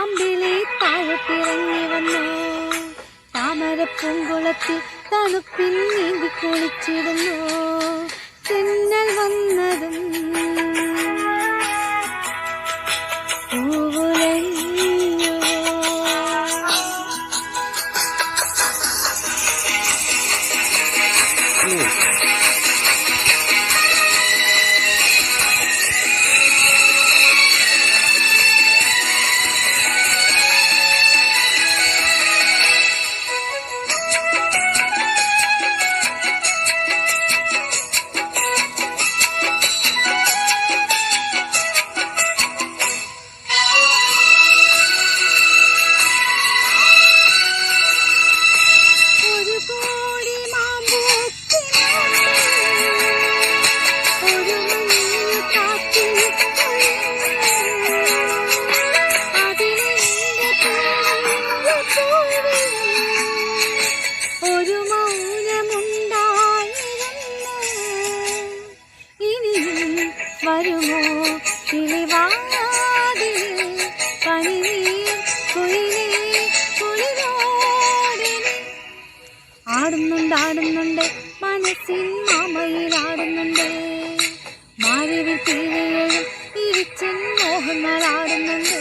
അമ്പിളി താഴോട്ടിറങ്ങി വന്നു. താമരപ്പൂങ്കുളത്തിൽ തണുപ്പിൽ നീന്തി കുളിച്ചിടുന്നു. തെന്നൽ വന്നതും പൂവുലഞ്ഞു. വരുമോ? കിളിവാതിൽ പനിനീർ കുയിലേ കുളിരോടിനി ആടുന്നുണ്ട് ആടുന്നുണ്ട് മനസ്സിൻ മാമയിൽ ആടുന്നുണ്ട്. മാരിവിൽ തീരയും ഇരിച്ചൻ മോഹങ്ങൾ ആടുന്നുണ്ട്.